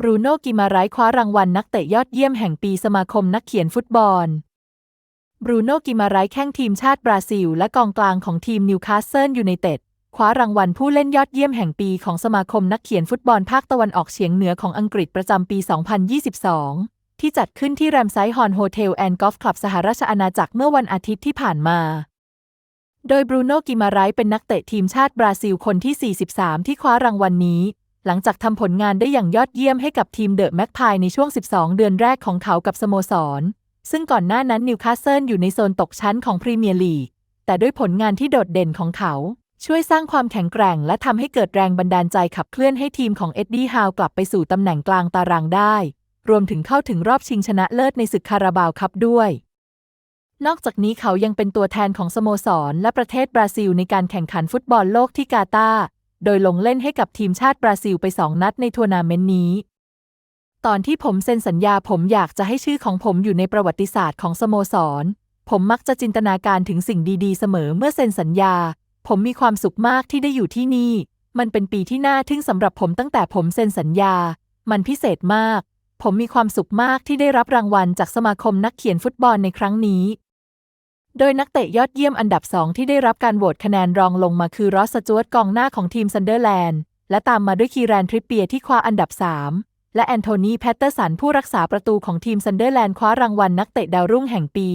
บรูโน่กิมาไรส์คว้ารางวัลนักเตะยอดเยี่ยมแห่งปีสมาคมนักเขียนฟุตบอล บรูโน่กิมาไรส์แข้งทีมชาติบราซิล และกองกลางของทีมนิวคาสเซิลยูไนเต็ดคว้ารางวัลผู้เล่นยอดเยี่ยมแห่งปีของสมาคมนักเขียนฟุตบอลภาคตะวันออกเฉียงเหนือของอังกฤษประจำปี 2022 ที่จัดขึ้นที่แรมไซฮอนโฮเทลแอนด์กอล์ฟคลับสหราชอาณาจักรเมื่อวันอาทิตย์ที่ผ่านมา โดยบรูโน่กิมาไรส์เป็นนักเตะทีมชาติบราซิลคนที่ 43 ที่คว้ารางวัลนนี้ หลังจากทำผลงานได้อย่างยอดเยี่ยมให้กับทีมเดอะแม็กพายในช่วง 12 เดือนแรกของเขากับสโมสร ซึ่งก่อนหน้านั้นนิวคาสเซิลอยู่ในโซนตกชั้นของพรีเมียร์ลีก แต่ด้วยผลงานที่โดดเด่นของเขา ช่วยสร้างความแข็งแกร่ง และทำให้เกิดแรงบันดาลใจขับเคลื่อนให้ทีมของเอ็ดดี้ฮาวกลับไปสู่ตำแหน่งกลางตารางได้ รวมถึงเข้าถึงรอบชิงชนะเลิศในศึกคาราบาวคัพด้วยนอกจากนี้เขายังเป็นตัวแทนของสโมสร และประเทศบราซิลในการแข่งขันฟุตบอลโลกที่กาตาร์ โดยลงเล่นให้กับทีมชาติบราซิลไปสองนัดในทัวร์นาเมนต์นี้ ตอนที่ผมเซ็นสัญญาผมอยากจะให้ชื่อของผมอยู่ในประวัติศาสตร์ของสโมสร ผมมักจะจินตนาการถึงสิ่งดีๆ เสมอเมื่อเซ็นสัญญา ผมมีความสุขมากที่ได้อยู่ที่นี่ มันเป็นปีที่น่าทึ่งสำหรับผมตั้งแต่ผมเซ็นสัญญา มันพิเศษมาก ผมมีความสุขมากที่ได้รับรางวัลจากสมาคมนักเขียนฟุตบอลในครั้งนี้ โดยนักเตะยอดเยี่ยมอันดับสองที่ได้รับการโหวตคะแนนรองลงมาคือรอสจวตกองหน้าของทีมซันเดอร์แลนด์ และตามมาด้วยคีแรนทริปเปียที่คว้าอันดับ 3 และแอนโทนีแพตเตอร์สันผู้รักษาประตูของทีมซันเดอร์แลนด์คว้ารางวัลนักเตะดาวรุ่งแห่งปี